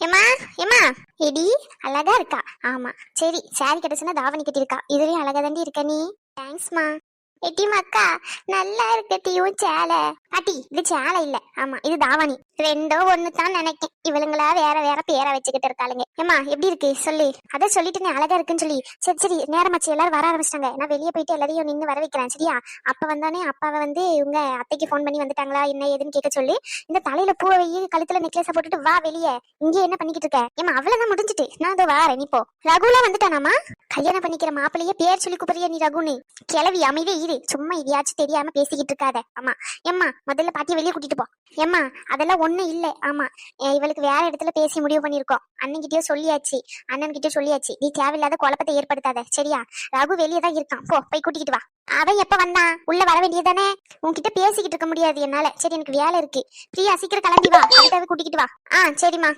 ஏமா ஏமா எடி அழகா இருக்கா. ஆமா. சரி சாரி கிடைச்சுன்னா தாவணி கட்டியிருக்கா. இதுலயும் அழகா தாண்டி இருக்க நீ. தேங்க்ஸ்மா எட்டிமா அக்கா நல்லா இருக்கட்டியும் சேலை. பாட்டி இது சேலை இல்ல. ஆமா இது தாவணி. ரெண்டோ ஒண்ணு தான் நினைக்கேன். இவளுங்களா வேற வேற பேரை வச்சுக்கிட்டு இருக்காளுங்க. ஏமா எப்படி இருக்கு? சொல்லி. அதை சொல்லிட்டு நீ அழகா இருக்குன்னு சொல்லி. சரி சரி. நேரமாச்சு. எல்லாரும் வர ஆரம்பிச்சிட்டாங்க. நான் வெளியே போயிட்டு எல்லாரையும் நின்று வர வைக்கிறேன். சரியா? அப்ப வந்தானே அப்பாவை வந்து இவங்க அத்தைக்கு ஃபோன் பண்ணி வந்துட்டாங்களா? என்ன ஏதுன்னு கேட்க சொல்லி இந்த தலையில பூவை வை கழுத்துல நெக்லஸ போட்டுட்டு வா வெளியே. இங்கே என்ன பண்ணிக்கிட்டு இருக்க? ஏமா அவ்வளவுதான் முடிஞ்சிட்டு. நான் அதோ வாரேன். நீ போ. ரகுலா வந்துட்டானாமா கல்யாணம் பண்ணிக்கிற மாப்பிள்ளையே பேர் சொல்லி கூப்பிடுறிய நீ ரகுனு கிளவி அமைதியே இரு. சும்மா இதையாச்சும் தெரியாம பேசிக்கிட்டு இருக்காத. ஆமா ஏம்மா முதல்ல பாட்டியை வெளியே கூட்டிட்டு போ. ஏம்மா அதெல்லாம் ஒன்றும் இல்லை. ஆமாம் இவளுக்கு வேற இடத்துல பேசி முடிவு பண்ணிருக்கோம். அண்ணன்கிட்டயோ சொல்லியாச்சு. அண்ணன்கிட்டயோ சொல்லியாச்சு. நீ தேவையில்லாத குழப்பத்தை ஏற்படுத்தாத. சரியா? ரகு வெளியே தான் இருக்கான். போ போய் கூட்டிக்கிட்டு வா. அவன் எப்ப வந்தான் உள்ள வர வேண்டியதானே உன்கிட்ட பேசிக்கிட்டு இருக்க முடியாது என்னால. சரி எனக்கு வேலை இருக்கு. பிரியா சீக்கிரம் கிளம்பி வா. கூட்டிக்கிட்டு வா. ஆ சரிம்மா.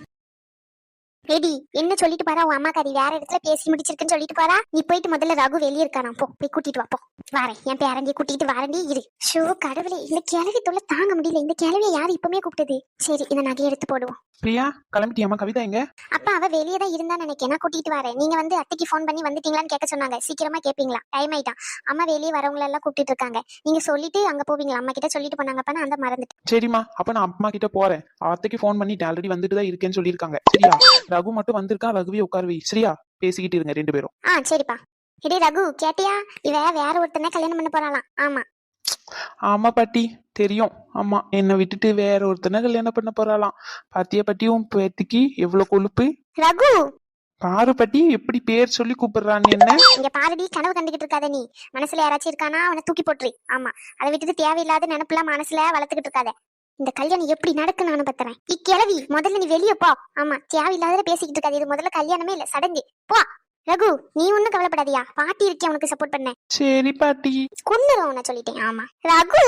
ரெடி என்ன சொல்லிட்டு பாரா உன் அம்மா கறி வேற இடத்துல பேசி முடிச்சிருக்குன்னு சொல்லிட்டு பாரா நீ போயிட்டு முதல்ல ரகு வெளியே இருக்கானா போ போய் கூட்டிட்டு வா போ. வாரேன். என் பேரண்டியை கூட்டிட்டு வாரண்டி இரு. ஷோ கடவுளே இந்த கிழவி தொல்லை தாங்க முடியல. இந்த கிழவியை யார் இப்பவுமே கூப்பிட்டது? சரி இந்த நகையை எடுத்து போடுவோம். பிரியா கிளம்பிட்டியாமா கவிதா எங்க? அப்பா அவ வெளியே தான் இருந்தா நினைக்கிறேன். நான் கூட்டிட்டு வரேன். நீங்க வந்து அத்தைக்கு ஃபோன் பண்ணி வந்துட்டீங்களான்னு கேட்க சொன்னாங்க. சீக்கிரமா கேப்பீங்களா? டைம் ஆயிட்டான். அம்மா வெளியே வரவங்க எல்லாம் கூப்பிட்டு இருக்காங்க. நீங்க சொல்லிட்டு அங்க போவீங்களா? அம்மா கிட்ட சொல்லிட்டு போனாங்கப்பா நான் அந்த மறந்துட்டேன். சரிம்மா அப்ப நான் அம்மா கிட்ட போறேன். அத்தைக்கு ஃபோன் பண்ணிட்டு ஆல்ரெடி வந்துட்டு தான் இருக்கேன்னு சொல்லியிருக்காங்க. சரியா? ரகு மட்டும் வந்திருக்கா? ரகுவே உட்காருவி சரியா பேசிக்கிட்டு இருங்க ரெண்டு பேரும். ஆ சரிப்பா. இடி ரகு கேட்டியா? இவ வேற ஒருத்தனை கல்யாணம் பண்ண போறாளாம். ஆமா. ஆமா பாட்டி. தெரியும். ஆமா. என்னை விட்டுட்டு வேற ஒருத்தனை கல்யாணம் பண்ண போறாளாம். பாத்தியா பாட்டி? உன் பேத்திக்கு எவ்வளவு கொழுப்பு? ரகு! பாரு பாட்டி. எப்படி பேர் சொல்லி கூப்பிடுறான்னு என்ன? இங்க பாருடி கனவு கண்டுகிட்டு இருக்காத நீ. மனசுல யாராச்சும் இருக்கானா அவனை தூக்கி போட்டுரு. ஆமா. அதை விட்டுட்டு தேவையில்லாத நினைப்புலாம் மனசுல வளர்த்துக்கிட்டு இருக்காத. இந்த கல்யாணம் எப்படி நடக்கு நானும் பத்துறேன் இக்கிழவி முதல்ல நீ வெளிய போ. ஆமா தேவையில்லாத பேசிக்கிட்டு இருக்காது. இது முதல்ல கல்யாணமே இல்ல சடங்கு. போ. ரகு நீ ஒண்ணும் கவலைப்படாதியா. பாட்டி இருக்கே உனக்கு சப்போர்ட் பண்ண. சரி பாட்டி. கொன்னுரும் உன்னை சொல்லிட்டேன். ஆமா. ரகு!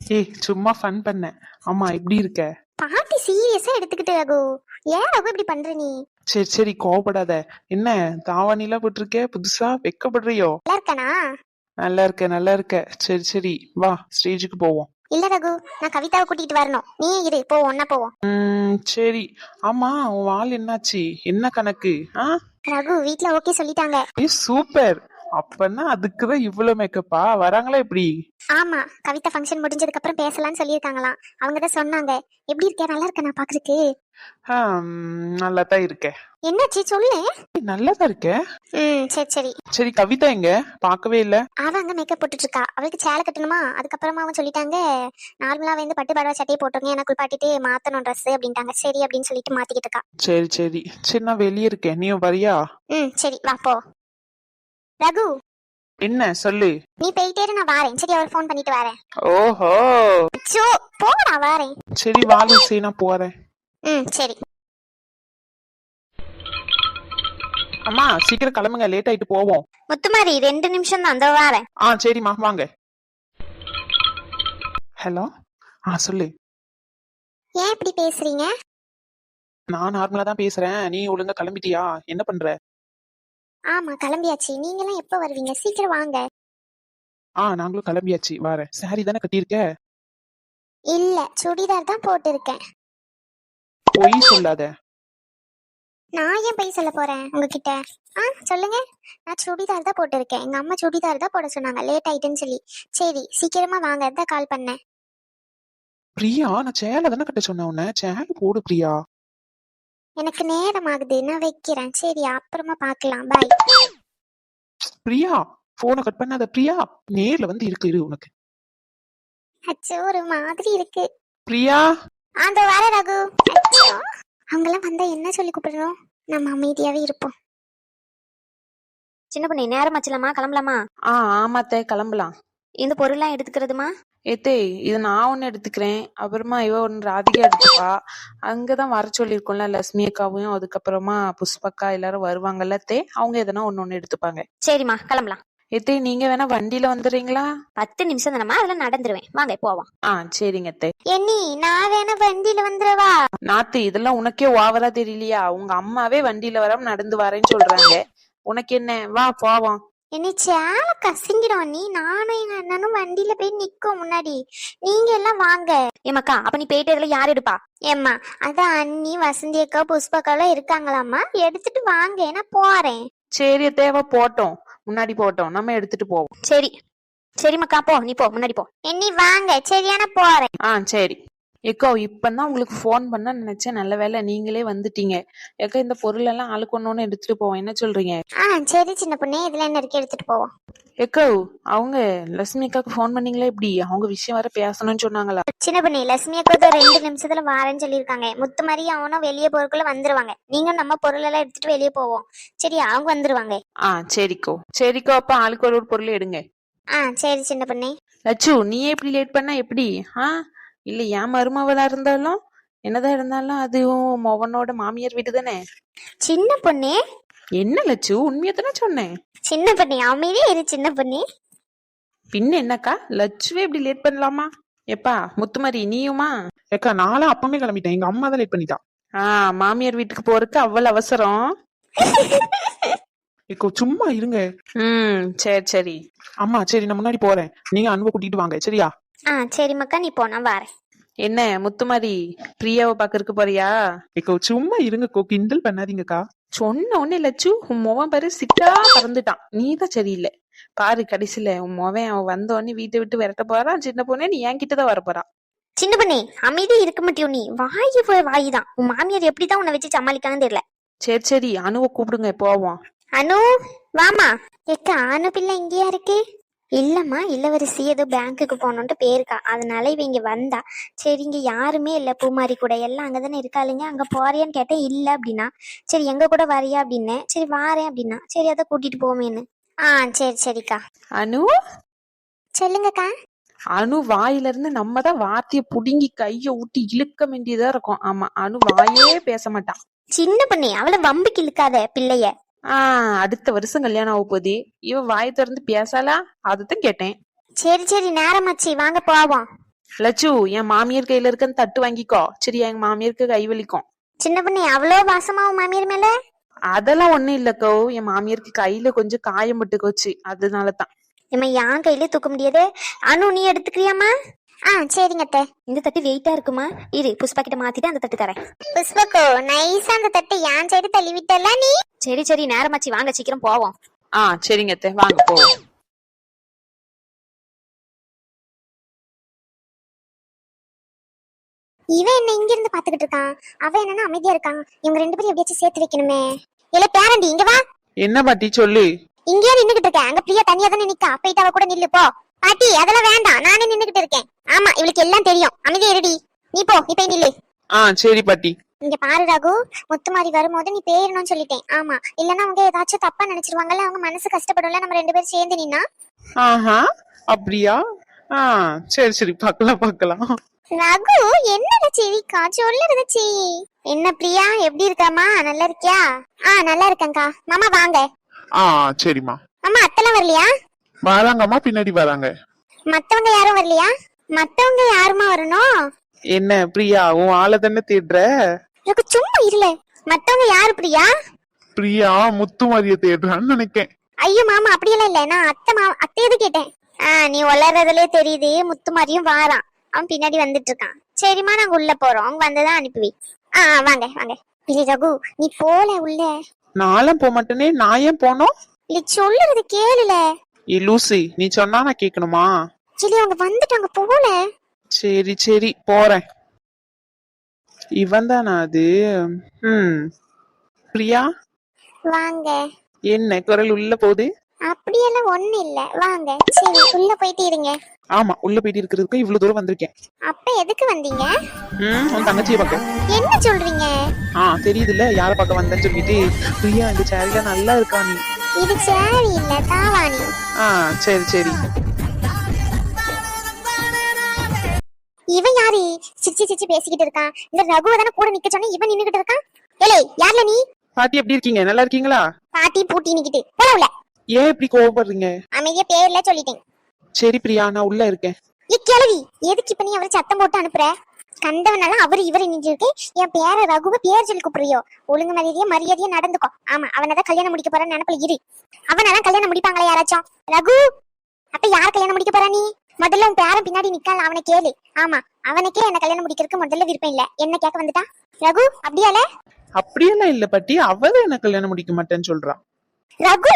ஏய் சும்மா ஃபன் பண்ணேன் ஆமா எப்படி இருக்க? பாட்டி சீரியஸா எடுத்துக்கிட்டு ரகு. ஏன் ரகு இப்படி பண்ற நீ? சரி சரி கோவப்படாத. என்ன தாவாணிலாம் போட்டிருக்க? புதுசா வெக்கப்படுறியோ? நல்லா இருக்கானா? நல்லா இருக்க நல்லா இருக்க சரி சரி வா ஸ்டேஜுக்கு போவோம். இல்ல ரகு நான் கவிதாவை கூட்டிட்டு வரணும். நீ இரு போ ஒன்னா போவோம். சரி. ஆமா உன் வால் என்னாச்சு? என்ன கணக்கு? ரகு வீட்ல ஓகே சொல்லிட்டாங்க. சூப்பர். அப்பன்னா அதுக்குதான் இவ்வளவு மேக்கப்பா வராங்களா எப்படி? ஆமா கவிதா ஃபங்க்ஷன் முடிஞ்சதுக்கு அப்புறம் பேசலாம்னு சொல்லியிருக்காங்களாம். அவங்க தான் சொன்னாங்க. எப்படி இருக்கே நல்லா இருக்க நான் பாக்குறதுக்கு? நல்லா தான் இருக்க என்னாச்சு? சொல்லு. நல்லா தான் இருக்க ம் சரி சரி. சரி கவிதா எங்க? பார்க்கவே இல்ல. அவ அங்க மேக்கப் போட்டுட்டு இருக்கா அவளுக்கு சேலை கட்டணுமா? அதுக்கப்புறமா அவன் சொல்லிட்டாங்க நார்மலா வந்து பட்டு படவா சட்டையை போட்டுருங்க. எனக்கு குளிப்பாட்டிட்டு மாத்தணும் ட்ரெஸ் அப்படின்ட்டாங்க. சரி அப்படின்னு சொல்லிட்டு மாத்திக்கிட்டு இருக்கா. சரி சரி. சரி நான் வெளியே இருக்கேன். நீ வரியா? ம் சரி வா போ. ரகு. என்ன சொல்லு. நீ போயிட்டே இரு, நான் வாரேன். சரி அவர் ஃபோன் பண்ணிட்டு வரேன். ஓஹோ. சோ போ நான் வாரேன். சரி வாலு சரி நான் போறேன். ம் சரி. அம்மா சீக்கிரம் கிளம்புங்க லேட் ஆயிட்டு போவோம். முத்துமாரி ரெண்டு நிமிஷம் தான் அந்த வாரேன். ஆ சரிம்மா வாங்க. ஹலோ? ஆ சொல்லு. ஏன் இப்படி பேசுறீங்க? நான் நார்மலா தான் பேசுறேன். நீ ஒழுங்கா கிளம்பிட்டியா? என்ன பண்ற? ஆமா கிளம்பியாச்சு. நீங்களாம் எப்ப வருவீங்க? சீக்கிரம் வாங்க. ஆ நாங்களும் கிளம்பியாச்சு. வரேன். சாரி தானே கட்டியிருக்க? இல்ல சுடிதார் தான் போட்டிருக்கேன். பொய் சொல்லாத. நான் ஏன் போய் சொல்ல போறேன் உங்ககிட்ட? ஆ சொல்லுங்க. நான் சுடிதார் தான் போட்டிருக்கேன். எங்க அம்மா சுடிதார் தான் போட சொன்னாங்க. லேட் ஆயிட்டுன்னு சொல்லி. சரி சீக்கிரமா வாங்க. தான் கால் பண்ணேன். பிரியா நான் சேலை தானே கட்ட சொன்னேன் உன்னை. சேலை போடு பிரியா. எனக்கு நேரம் ஆகுது நான் வைக்கிறேன். சரி அப்புறமா பார்க்கலாம். பாய் பிரியா போனை கட் பண்ணாத. பிரியா நேர்ல வந்து இருக்கு இரு உனக்கு. அச்சோ ஒரு மாதிரி இருக்கு. பிரியா? அந்த வர ரகு. அச்சோ. அவங்கெல்லாம் வந்தா என்ன சொல்லி கூப்பிடணும் நம்ம அமைதியாவே இருப்போம். சின்ன பொண்ணு நேரம் ஆச்சுலமா கிளம்பலாமா? ஆ ஆமாத்தே கிளம்பலாம். இந்த பொருள்லாம் எடுத்துக்கிறதுமா? ஏத்தே இது நான் ஒன்று எடுத்துக்கிறேன். அப்புறமா இவ ஒன்று ராதிகா எடுத்துப்பா. அங்கதான் வர சொல்லியிருக்கோம்ல லட்சுமி அக்காவையும் அதுக்கப்புறமா புஷ்பக்கா எல்லாரும் வருவாங்கல்ல தே அவங்க எதனா ஒன்று ஒன்று எடுத்துப்பாங்க. சரிம்மா கிளம்பலாம். ஏத்தே நீங்க வேணா வண்டியில வந்துடுறீங்களா? பத்து நிமிஷம் தானம்மா அதெல்லாம் நடந்துருவேன். வாங்க போவோம். ஆ சரிங்க அத்தை. எண்ணி நான் வேணா வண்டியில வந்துடவா? நாத்து இதெல்லாம் உனக்கே ஓவரா தெரியலையா? உங்க அம்மாவே வண்டியில வராம நடந்து வரேன்னு சொல்றாங்க. உனக்கு என்ன? வா போவோம். என்னை சேலை கசிங்கிடும் நீ நானும் எங்க அண்ணனும் வண்டியில போய் நிக்கோம் முன்னாடி. நீங்க எல்லாம் வாங்க. ஏமாக்கா அப்ப நீ போயிட்டு இதுல யார் எடுப்பா? ஏம்மா அதான் அண்ணி வசந்தி அக்கா புஷ்பக்கா எல்லாம் இருக்காங்களாம்மா. எடுத்துட்டு வாங்க நான் போறேன். சரி தேவை போட்டோம். முன்னாடி போட்டோம். நம்ம எடுத்துட்டு போவோம். சரி. சரிம்மாக்கா போ. நீ போ. முன்னாடி போ. என்னி வாங்க. சரியான போறேன். ஆ சரி. ஏக்கோ இப்பதான் உங்களுக்கு ஃபோன் பண்ண நினைச்சேன். நல்ல வேளை நீங்களே வந்துட்டீங்க. ஏக்கா இந்த பொருள் எல்லாம் ஆளுக்கு ஒண்ணு ஒண்ணு எடுத்துட்டு போவோம். என்ன சொல்றீங்க? ஆ சரி சின்ன பொண்ணு. இதுல என்ன இருக்கு எடுத்துட்டு போவோம். ஏக்கோ அவங்க லட்சுமி அக்காக்கு ஃபோன் பண்ணீங்களா இப்படி அவங்க விஷயம் வர பேசணும்னு சொன்னாங்களா? சின்ன பொண்ணு லட்சுமி அக்கா ஒரு ரெண்டு நிமிஷத்துல வாரேன்னு சொல்லியிருக்காங்க. முத்து மாதிரி அவனும் வெளியே போறதுக்குள்ள வந்துருவாங்க. நீங்க நம்ம பொருள் எல்லாம் எடுத்துட்டு வெளியே போவோம். சரி அவங்க வந்துருவாங்க. ஆ சரிக்கோ. சரிக்கோ அப்ப ஆளுக்கு ஒரு ஒரு பொருள் எடுங்க. ஆ சரி சின்ன பொண்ணு. லட்சு நீ எப்படி லேட் பண்ணா எப்படி? ஆ இல்ல என் மருமவளா இருந்தாலும் என்னதான் இருந்தாலும் அதுவும் மொவனோட மாமியார் வீடு தானே? சின்ன பொண்ணு? என்ன லட்சு உண்மையை தானே சொன்னேன். சின்ன பொண்ணு அமைதியே இரு சின்ன பொண்ணு. பின்ன என்னக்கா? லட்சுவே இப்படி லேட் பண்ணலாமா? எப்பா முத்துமாரி நீயுமா? ஏக்கா நானும் அப்பமே கிளம்பிட்டேன். எங்க அம்மா தான் லேட் பண்ணிட்டா. ஆ மாமியார் வீட்டுக்கு போறதுக்கு அவ்வளவு அவசரம். ஏக்கோ சும்மா இருங்க. ம் சரி சரி. அம்மா சரி நான் முன்னாடி போறேன். நீங்க அன்பை கூட்டிட்டு வாங்க சரியா? ஆ சரி மக்கா நீ போனா வாரேன். என்ன முத்துமாரி பிரியாவை பாக்கறதுக்கு போறியா? ஏக்கோ சும்மா இருங்கக்கோ கிண்டல் பண்ணாதீங்கக்கா. சொன்ன உடனே லட்சு உன் முகம் பாரு சிக்கா பறந்துட்டான். நீ தான் சரியில்லை. பாரு கடைசியில உன் முகம் அவன் வந்த உடனே வீட்டை விட்டு விரட்ட போறான். சின்ன பொண்ணே நீ என்கிட்ட தான் வர போறான். சின்ன பொண்ணு அமைதியே இருக்க மாட்டியோ நீ? வாயு வாயு தான். உன் மாமியார் எப்படிதான் உன்னை வச்சு சமாளிக்கான்னு தெரியல. சரி சரி அணுவை கூப்பிடுங்க போவோம். அனு வாமா எக்க அனு பிள்ளை இங்கேயா இருக்கு? இல்லம்மா இளவரசி ஏதோ பேங்க்குக்கு போகணுன்ட்டு போயிருக்கா. அதனால இவ இங்க வந்தா. சரி இங்க யாருமே இல்ல. பூமாரி கூட எல்லாம் அங்கதானே இருக்காளுங்க அங்க போறியான்னு கேட்டேன். இல்ல அப்படின்னா. சரி எங்க கூட வரியா அப்படின்னேன் சரி வாரேன் அப்படின்னா. சரி அதை கூட்டிட்டு போவேன்னு ஆ சரி சரிக்கா. அனு? சொல்லுங்கக்கா. அணு வாயில இருந்து நம்ம தான் வார்த்தைய புடுங்கி கைய ஊட்டி இழுக்க வேண்டியதா இருக்கும். ஆமா அணு வாயே பேச மாட்டான் சின்ன பொண்ணு அவளை வம்புக்கு இழுக்காத பிள்ளைய. ஆஹ் அடுத்த வருஷம் கல்யாணம் ஆக போகுது. இவ வாய் திறந்து பேசலா அதுதான் கேட்டேன். சரி சரி நேரமாச்சு. வாங்க போவோம். லட்சு என் மாமியார் கையில இருக்க அந்த தட்டு வாங்கிக்கோ. சரி எங்க மாமியாருக்கு கை வலிக்கும். சின்ன பொண்ணு அவ்வளோ வாசமா உன் மாமியார் மேல? அதெல்லாம் ஒண்ணும் இல்லக்கோ. என் மாமியாருக்கு கையில கொஞ்சம் காயம் பட்டுக்கோச்சு. அதனால தான் இம்மா என் கையிலே தூக்க முடியாது. அனு நீ எடுத்துக்கிறியாம்மா? ஆ சரிங்க அத்தை. இந்த தட்டு வெயிட்டா இருக்குமா? இரு புஷ்பா கிட்ட மாத்திட்டு அந்த தட்டு தரேன். புஷ்பக்கோ நைஸா அந்த தட்டை என் சைடு தள்ளி விட்டல நீ? சரி சரி நேரமாச்சு வாங்க சீக்கிரம் போவோம். ஆ சரிங்க அத்தை வாங்க போவோம். இவன் என்ன இங்க இருந்து பாத்துக்கிட்டு இருக்கான்? அவன் என்னன்னா அமைதியா இருக்கான். இவங்க ரெண்டு பேரும் எப்படியாச்சும் சேர்த்து வைக்கணுமே. இல்ல பேரண்டி இங்க வா. என்ன பாட்டி சொல்லு. இங்கேயே நின்னுகிட்டு இருக்கேன். அங்க பிரியா தனியா தானே நிக்கா. போயிட்டு அவ கூட நில்லு போ. பாட்டி அதெல்லாம் வேண்டாம். நானே நின்னுகிட்டு இருக்கேன். ஆமா இவளுக்கு எல்லாம் தெரியும். அமைதியா இருடி. நீ போ நீ போய் நில்லு. ஆ சரி பாட்டி. இங்க பாரு ரகு. முத்துமாரி வரும்போது நீ பேரணும்னு சொல்லிட்டேன். ஆமா. இல்லன்னா அவங்க ஏதாச்சும் தப்பா நினைச்சிருவாங்கல்ல அவங்க மனசு கஷ்டப்படும்ல நம்ம ரெண்டு பேரும் சேர்ந்து நின்னா? ஆஹா அப்படியா? ஆ சரி சரி பார்க்கலாம் பார்க்கலாம். ரகு என்னடா செவிக்கா சொல்லுறத செய். என்ன பிரியா? எப்படி இருக்காமா நல்லா இருக்கியா? ஆ நல்லா இருக்கேன்க்கா. மாமா வாங்க. ஆ சரிம்மா. மாமா அத்தெல்லாம் வரலையா? வராங்கம்மா பின்னாடி வராங்க. மத்தவங்க யாரும் வரலையா? மத்தவங்க யாருமா வரணும்? என்ன பிரியா உன் ஆளை தானே தேடுற? ரகு சும்மா இருல மத்தவங்க யாரு பிரியா? பிரியா முத்துமாரிய தேடுறான்னு நினைக்கேன். ஐயோ மாமா அப்படியெல்லாம் இல்ல. நான் அத்தை மா அத்தையது கேட்டேன்? ஆ நீ வளர்றதுலே தெரியுது. முத்துமாரியும் வாரான். அவன் பின்னாடி வந்துட்டு இருக்கான் சரிம்மா நாங்க உள்ள போறோம். அவங்க வந்ததான் அனுப்பி வை. ஆ ஆ, வாங்க வாங்க. இல்லை ரகு நீ போல உள்ள. நானும் போக மாட்டேனே? நான் ஏன் போனோம்? இல்லை சொல்லுறது கேளுல. ஏ லூசி நீ சொன்னா நான் கேட்கணுமா இல்லை அவங்க வந்துட்டாங்க போல. சரி சரி போறேன். இவன் தானா அது? ம். பிரியா? வாங்க. என்ன குரல் உள்ள போகுது? அப்படியெல்லாம் ஒண்ணு இல்ல. வாங்க. சரி உள்ள போயிட்டு இருங்க. ஆமா உள்ள போயிட்டு இருக்கிறதுக்கு இவ்வளவு தூரம் வந்திருக்கேன். அப்ப எதுக்கு வந்தீங்க? ம் உன் தங்கச்சியை பார்க்க. என்ன சொல்றீங்க? ஆ தெரியுதுல்ல யாரை பார்க்க வந்தேன்னு சொல்லிட்டு. பிரியா இந்த சேரில நல்லா இருக்கா நீ? இது சேரி இல்ல தாவாணி. ஆ சரி சரி. இவன் யாரு? சிச்சி சிச்சி பேசிக்கிட்டு இருக்கான் இந்த ரகுவை தானே கூட நிக்க சொன்னா இவன் நின்னுகிட்டு இருக்கான் ஏலே யார்ல நீ? பாட்டி எப்படி இருக்கீங்க? நல்லா இருக்கீங்களா? பாட்டி பூட்டி நிக்கிட்டு. போல ஏன் இப்படி கோவப்படுறீங்க? அமைதியா பேர்ல சொல்லிட்டேன். சரி பிரியா நான் உள்ள இருக்கேன். ஏ கிழவி எதுக்கு இப்ப நீ அவரை சத்தம் போட்டு அனுப்புற? கண்டவனால அவரு இவரு நின்றுருக்கு என் பேர ரகுவ பேர் சொல்லி கூப்பிடுறியோ? ஒழுங்கு மரியாதையா மரியாதையா நடந்துக்கோ. ஆமா அவனதான் கல்யாணம் முடிக்க போறான்னு நினப்புல இரு. அவனால கல்யாணம் முடிப்பாங்களே யாராச்சும்? ரகு! அப்ப யார் கல்யாணம் முடிக்க போறா நீ? முதல்ல உன் பேரன் பின்னாடி நிக்கால அவனை கேளு. ஆமா அவனுக்கே என்ன கல்யாணம் முடிக்கிறதுக்கு முதல்ல விருப்பம் இல்ல. என்ன கேட்க வந்துட்டான் ரகு அப்படியால? அப்படியெல்லாம் இல்ல பாட்டி. அவதான் என்ன கல்யாணம் முடிக்க மாட்டேன்னு சொல்றா. ரகு!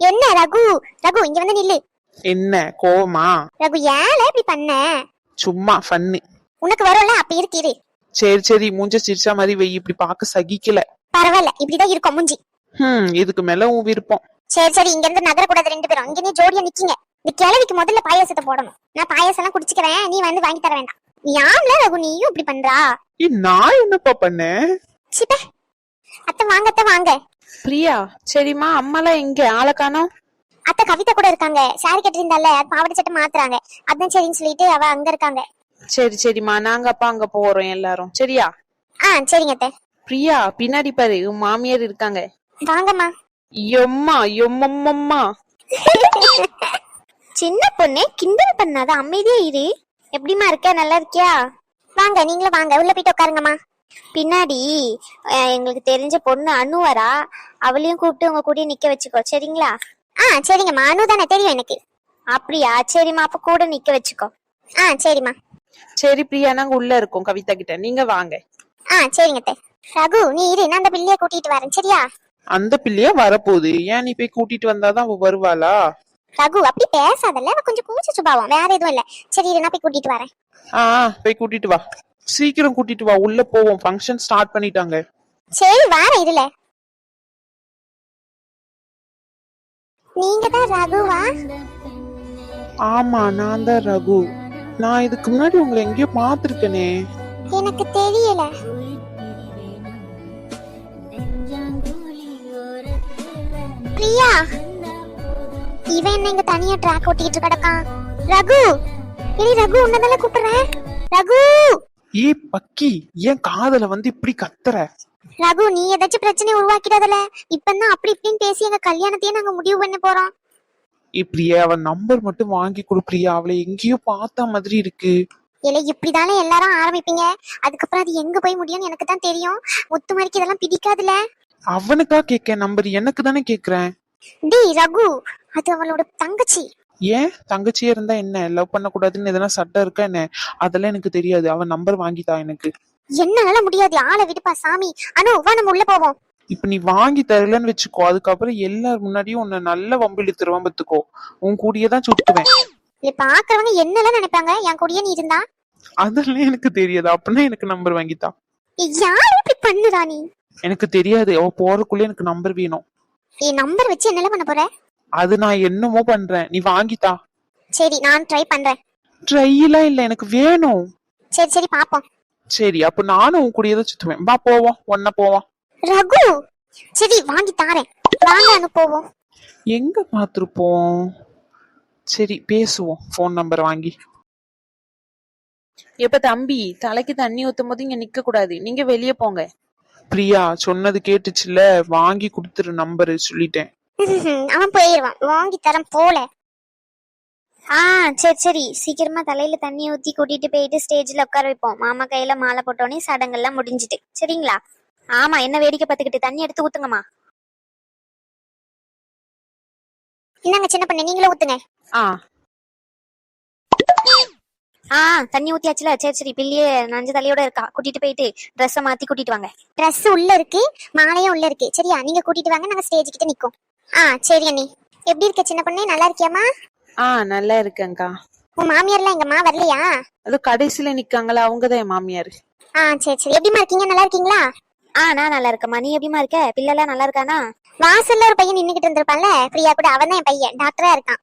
என்ன ரகு? ரகு இங்க வந்து நில்லு. என்ன? கோவமா? ரகு ஏல இப்படி பண்ண? சும்மா ஃபன்னு உனக்கு வரும்ல அப்ப இருக்கு இரு. சரி சரி மூஞ்ச சிரிச்சா மாதிரி வெய் இப்படி பார்க்க சகிக்கல. பரவாயில்ல இப்படிதான் இருக்கும் மூஞ்சி. ஹம் இதுக்கு மேல உன் விருப்பம். சரி சரி இங்க இருந்து நகரக்கூடாது ரெண்டு பேரும். இங்க நீ ஜோடியா நிக்கீங்க. இந்த கிழவிக்கு முதல்ல பாயாசத்தை போடணும். நான் பாயாசம் எல்லாம் குடிச்சுக்கிறேன் நீ வந்து வாங்கி தர வேண்டாம். ஆம்ல ரகு? நீயும் இப்படி பண்றா? ஏ நான் என்னப்பா பண்ணேன் சிப்ப அத்தை வாங்க அத்தை வாங்க. பிரியா சரிம்மா அம்மாலாம் எங்க? ஆளை காணோம்? அத்தை கவிதா கூட இருக்காங்க. சாரி கட்டிருந்தால பாவாடை சட்டை மாத்துறாங்க. அதான் சரின்னு சொல்லிட்டு அவ அங்க இருக்காங்க. சரி சரிம்மா. நாங்க அப்பா அங்க போறோம் எல்லாரும். சரியா? ஆ சரிங்க அத்தை. பிரியா பின்னாடி பாரு. உன் மாமியார் இருக்காங்க. வாங்கம்மா. எம்மா எம்மம்மம்மா சின்ன பொண்ணு கிண்டல் பண்ணாத. அமைதியா இரு. எப்படிமா இருக்க? நல்லா இருக்கியா? வாங்க நீங்களும் வாங்க. உள்ள போயிட்டு உட்காருங்கம்மா. பின்னாடி அஹ், எங்களுக்கு தெரிஞ்ச பொண்ணு அனு வரா அவளையும் கூப்பிட்டு உங்க கூட நிக்க வச்சுக்கோ. சரிங்களா? ஆ சரிங்கம்மா அனு தானே தெரியும் எனக்கு. அப்படியா? சரிம்மா அப்ப கூட நிக்க வச்சுக்கோ. ஆ சரிம்மா. சரி பிரியா நாங்க உள்ள இருக்கோம் கவிதா கிட்ட. நீங்க வாங்க. ஆ சரிங்க அத்தை. ரகு நீ இரு நான் அந்த பிள்ளைய கூட்டிட்டு வரேன் சரியா? அந்த பிள்ளையா வரப்போகுது? ஏன் நீ போய் கூட்டிட்டு வந்தாதான் அவ வருவாளா? ரகு அப்படி பேசாதல்ல. அவ கொஞ்சம் கூச்ச சுபாவம் வேற எதுவும் இல்ல. சரி இரு, நான் போய் கூட்டிட்டு வரேன். ஆ ஆ, போய் கூட்டிட்டு வா. சீக்கிரம் கூட்டிட்டு வா. உள்ள போவோம். ஃபங்க்ஷன் ஸ்டார்ட் பண்ணிட்டாங்க. சரி வாரேன் இருல நீங்க தான் ரகுவா? ஆமா நான் தான் ரகு. நான் இதுக்கு முன்னாடி உங்களை எங்கேயோ பார்த்திருக்கேனே. எனக்கு தெரியல. பிரியா இவன் என்ன இங்க தனியா ட்ராக் ஓட்டிட்டு கிடக்கான்? ரகு இனி ரகு உன்னதால கூப்பிடுறேன்? ரகு! ஏ பக்கி ஏன் காதல வந்து இப்படி கத்துற? ரகு நீ ஏதாச்சும் பிரச்சனை உருவாக்கிடாதல. இப்பதான் அப்படி இப்படின்னு பேசி எங்க கல்யாணத்தையே நாங்க முடிவு பண்ண போறோம். இப்படியே அவன் நம்பர் மட்டும் வாங்கி கொடு பிரியா. அவளை எங்கேயோ பார்த்த மாதிரி இருக்கு. இல்ல இப்படிதானே எல்லாரும் ஆரம்பிப்பீங்க? அதுக்கப்புறம் அது எங்க போய் முடியும்னு எனக்கு தான் தெரியும் முத்துமாரிக்கு இதெல்லாம் பிடிக்காதுல? அவனுக்கா கேட்க நம்பர் எனக்கு தானே கேக்குறேன் டேய் ரகு அது அவளோட தங்கச்சி. ஏன்? தங்கச்சியா இருந்தா என்ன? லவ் பண்ண கூடாதுன்னு எதனா சட்டம் இருக்கா என்ன? அதெல்லாம் எனக்கு தெரியாது. அவன் நம்பர் வாங்கித்தா எனக்கு. என்னால முடியாது. ஆளை விடுப்பா சாமி. அனு வா நம்ம உள்ள போவோம். இப்ப நீ வாங்கி தரலன்னு வச்சுக்கோ. அதுக்கப்புறம் எல்லார் முன்னாடியும் உன்னை நல்ல வம்பிழுத்துருவான் பத்துக்கோ. உன் கூடயே தான் சுத்துவேன் இத பாக்குறவங்க என்னெல்லாம் நினைப்பாங்க? என் கூடயே நீ இருந்தா? அதெல்லாம் எனக்கு தெரியாது. அப்படின்னா எனக்கு நம்பர் வாங்கித்தா. யார் இப்படி பண்ணுறா நீ? எனக்கு தெரியாது. அவ போறதுக்குள்ள எனக்கு நம்பர் வேணும். என் நம்பர் வச்சு என்னெல்லாம் பண்ண போற? அது நான் என்னமோ பண்றேன். நீ வாங்கித்தா. சரி நான் ட்ரை பண்றேன். ட்ரைலாம் இல்ல. எனக்கு வேணும். சரி சரி பாப்போம் சரி அப்ப நானும் உன் கூடயே தான் சுத்துவேன். வா போவோம். ஒன்னா போவோம். ரகு! சரி வாங்கி தாரேன். வாங்க அனு போவோம். எங்க பார்த்திருப்போம் சரி பேசுவோம். ஃபோன் நம்பர் வாங்கி. எப்ப தம்பி தலைக்கு தண்ணி ஊத்தும் போது இங்க நிக்க கூடாது. நீங்க வெளியே போங்க. பிரியா சொன்னது கேட்டுச்சுல வாங்கி கொடுத்துரு நம்பரு சொல்லிட்டேன். அவன் போயிடுவான் வாங்கி தரேன் போல. ஆ சரி சரி. சீக்கிரமா தலையில தண்ணி ஊத்தி கூட்டிட்டு போயிட்டு ஸ்டேஜ்ல உட்கார வைப்போம். மாமா கையில மாலை போட்டோன்னே சடங்கெல்லாம் முடிஞ்சிட்டு. சரிங்களா? ஆமா என்ன வேடிக்கை பார்த்துக்கிட்டு? தண்ணி எடுத்து ஊத்துங்கம்மா. இந்தாங்க சின்ன பண்ணு நீங்களே ஊத்துங்க. ஆ. ஆ தண்ணி ஊத்தியாச்சுல? சரி சரி. பிள்ளையே நஞ்சு தலையோட இருக்கா? கூட்டிட்டு போயிட்டு ட்ரெஸ்ஸை மாத்தி கூட்டிட்டு வாங்க. ட்ரெஸ் உள்ள இருக்கு மாலையும் உள்ள இருக்கு. சரியா? நீங்க கூட்டிட்டு வாங்க நாங்க ஸ்டேஜ் கிட்ட நிக்கோம் ஆ சரி அண்ணி. எப்படி இருக்க சின்ன பொண்ணு? நல்லா இருக்கியாமா ஆ நல்லா இருக்கேங்க்கா உன் மாமியார்லாம் எங்கம்மா? வரலையா? அது கடைசியில நிக்காங்களா? அவங்கதான் என் மாமியார். ஆ சரி சரி. எப்படிமா இருக்கீங்க? நல்லா இருக்கீங்களா? ஆ நான் நல்லா இருக்கேம்மா. நீ எப்படிமா இருக்க? பிள்ளைலாம் நல்லா இருக்கானா? வாசல்ல ஒரு பையன் நின்னுகிட்டு இருந்திருப்பான்ல? பிரியா கூட அவன் தான் என் பையன். டாக்டரா இருக்கான்.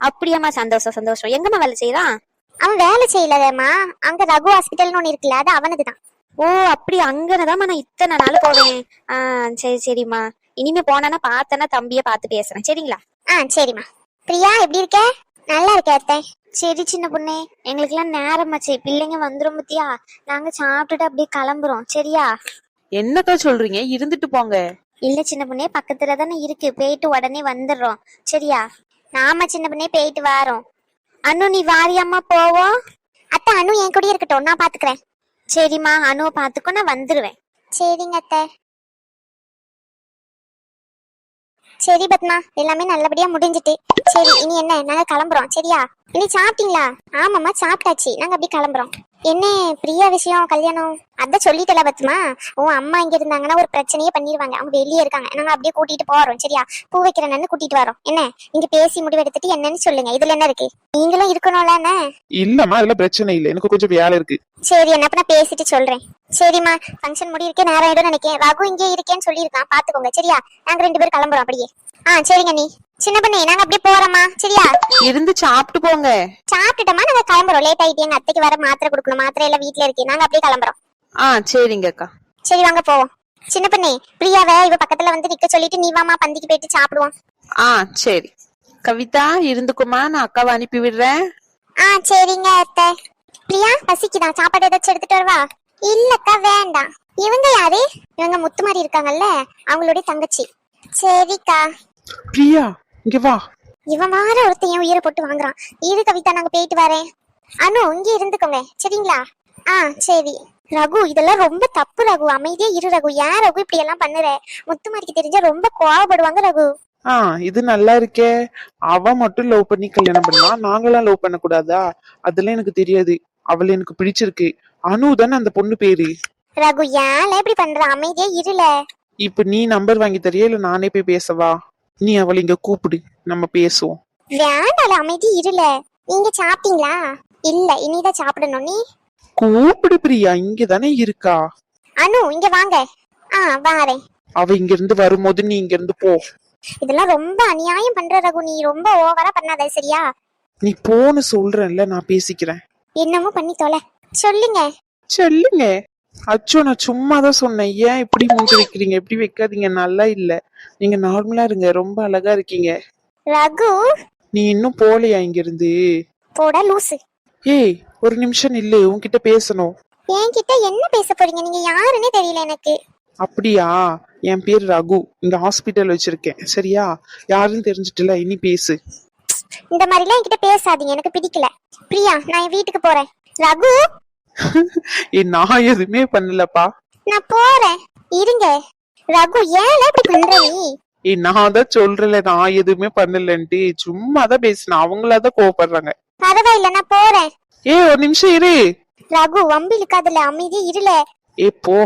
அப்படியாம்மா சந்தோஷம் சந்தோஷம். எங்கம்மா வேலை செய்யறான் அவன் வேலை செய்யலதேம்மா. அங்க ரகு ஹாஸ்பிட்டல்னு ஒண்ணு இருக்குல்ல அது அவனதுதான். ஓ அப்படி அங்கனதாம்மா நான் இத்தனை நாள் போவேன். ஆ சரி சரிம்மா. இனிமே போனானா பார்த்தேன்னா தம்பிய பார்த்து பேசுறேன். சரிங்களா? ஆ சரிம்மா. பிரியா எப்படி இருக்க? நல்லா இருக்க அத்தை. சரி சின்ன பொண்ணே எங்களுக்கெல்லாம் நேரமாச்சு. பிள்ளைங்க வந்துரும் பத்தியா? நாங்க சாப்பிட்டுட்டு அப்படியே கிளம்புறோம். சரியா? என்னக்கா சொல்றீங்க? இருந்துட்டு போங்க. இல்ல சின்ன பொண்ணே பக்கத்துல தானே இருக்கு. போயிட்டு உடனே வந்துடுறோம். சரியா? நாம சின்ன பண்ணே போயிட்டு வாரோம். அண்ணு நீ வாரியாம்மா போவோம் அத்தை அனு என் கூடயே இருக்கட்டும். நான் பாத்துக்கிறேன். சரிம்மா அனுவை பாத்துக்கோ நான் வந்துருவேன். சரிங்க அத்தை. சரி பத்மா எல்லாமே நல்லபடியா முடிஞ்சிட்டு. சரி இனி என்ன? நாங்க கிளம்புறோம். சரியா? இனி சாப்பிட்டீங்களா? ஆமாம்மா சாப்பிட்டாச்சு. நாங்க அப்படி கிளம்புறோம். என்ன பிரியா விஷயம் கல்யாணம்? அதான் சொல்லிட்டல பத்மா. உன் அம்மா இங்க இருந்தாங்கன்னா ஒரு பிரச்சனையே பண்ணிடுவாங்க அவங்க வெளியே இருக்காங்க. நாங்க அப்படியே கூட்டிட்டு போறோம் சரியா? பூ வைக்கிறேன்னு கூட்டிட்டு வரோம். என்ன? நீங்க பேசி முடிவு எடுத்துட்டு என்னன்னு சொல்லுங்க. இதுல என்ன இருக்கு? நீங்களும் இருக்கணும்ல என்ன? இல்லம்மா அதெல்லாம் பிரச்சனை இல்லை. எனக்கு கொஞ்சம் வேலை இருக்கு. சரி என்ன நான் பேசிட்டு சொல்றேன். சரிம்மா ஃபங்க்ஷன் முடியிருக்கே நேரம் ஆயிடும் நினைக்கிறேன். ரகு இங்கே இருக்கேன்னு சொல்லியிருக்கான். பாத்துக்கோங்க சரியா? நாங்க ரெண்டு பேரும் கிளம்புறோம் அப்படியே. ஆ சரிங்க நீ. சின்ன பண்ணி நாங்க அப்படியே போறோம்மா. சரியா? இருந்து சாப்பிட்டு போங்க. சாப்பிட்டுட்டோமா நாங்க கிளம்புறோம். லேட் ஆயிட்டு எங்க அத்தைக்கு வர மாத்திரை கொடுக்கணும். மாத்திரை எல்லாம் வீட்ல இருக்கு. நாங்க அப்படியே கிளம்புறோம். ஆ சரிங்க அக்கா. சரி வாங்க போவோம். சின்ன பண்ணி பிரியாவை இவ பக்கத்துல வந்து நிக்க சொல்லிட்டு நீ வாமா பந்திக்கு போயிட்டு சாப்பிடுவோம். ஆ சரி. கவிதா இருந்துக்குமா? நான் அக்காவை அனுப்பி விடுறேன். ஆ சரிங்க அத்தை. பிரியா பசிக்குதா? சாப்பாடு ஏதாச்சும் எடுத்துட்டு வரவா? இல்லக்கா வேண்டாம். இவங்க யாரு? இவங்க முத்து மாதிரி இருக்காங்கல்ல அவங்களுடைய தங்கச்சி. சரிக்கா. பிரியா இங்க வா. இவன் வார ஒருத்தன் என் உயிரை போட்டு வாங்குறான். இரு கவிதா நாங்க போயிட்டு வரேன். அனு இங்கே இருந்துக்கோங்க. சரிங்களா? ஆ சரி. ரகு இதெல்லாம் ரொம்ப தப்பு ரகு. அமைதியா இரு ரகு. ஏன் ரகு இப்படி எல்லாம் பண்ணுற? முத்துமாரிக்கு தெரிஞ்சா ரொம்ப கோவப்படுவாங்க ரகு. ஆ இது நல்லா இருக்கே. அவ மட்டும் லவ் பண்ணி கல்யாணம் பண்ணா நாங்களாம் லவ் பண்ண கூடாதா அதெல்லாம் எனக்கு தெரியாது. அவளை எனக்கு பிடிச்சிருக்கு. அனு தானே அந்த பொண்ணு பேரு. ரகு ஏன்ல இப்படி பண்ற? அமைதியா இருல இப்ப நீ நம்பர் வாங்கி தரியா? இல்ல நானே போய் பேசவா? நீ அவளை இங்க கூப்பிடு நம்ம பேசுவோம். வேண்டால அமைதி இருல நீங்க சாப்பிட்டீங்களா? இல்ல இனிதான் சாப்பிடணும். நீ? கூப்பிடு பிரியா இங்க தானே இருக்கா? அனு இங்க வாங்க. ஆ வாரேன். அவ இங்க இருந்து வரும்போது நீ இங்க இருந்து போ. இதெல்லாம் ரொம்ப அநியாயம் பண்ற ரகு. நீ ரொம்ப ஓவரா பண்ணாத சரியா? நீ போன்னு சொல்றேன்ல நான் பேசிக்கிறேன். என்னமோ பண்ணி தொலை. சொல்லுங்க. சொல்லுங்க. அச்சோ நான் சும்மா தான் சொன்னேன். ஏன் இப்படி மூஞ்சி வைக்கிறீங்க? இப்படி வைக்காதீங்க. நல்லா இல்ல. நீங்க நார்மலா இருங்க. ரொம்ப அழகா இருக்கீங்க. ரகு. நீ இன்னும் போலையா இங்க இருந்து போட லூசு. ஏய் ஒரு நிமிஷம் நில்லு. உன்கிட்ட பேசணும். என்கிட்ட என்ன பேச போறீங்க? நீங்க யாருன்னே தெரியல எனக்கு. அப்படியா? என் பேர் ரகு. இங்க ஹாஸ்பிட்டல் வச்சிருக்கேன். சரியா? யாருன்னு தெரிஞ்சிட்டுல இனி பேசு. இந்த மாதிரிலாம் என்கிட்ட பேசாதீங்க. எனக்கு பிடிக்கல. பிரியா நான் என் வீட்டுக்கு போறேன். ரகு. நான் எதுவுமே பண்ணலப்பா. நான் போறேன். இருங்க. ரகு ஏன்ல இப்படி பண்ற நீ? நான் தான் சொல்றல நான் எதுவுமே பண்ணலன்ட்டு. சும்மா தான் பேசினேன். அவங்களாதான் கோவப்படுறாங்க. பரவாயில்ல நான் போறேன். ஏய் ஒரு நிமிஷம் இரு. ரகு வம்பி இழுக்காதுல அமைதி இருல ஏ போ.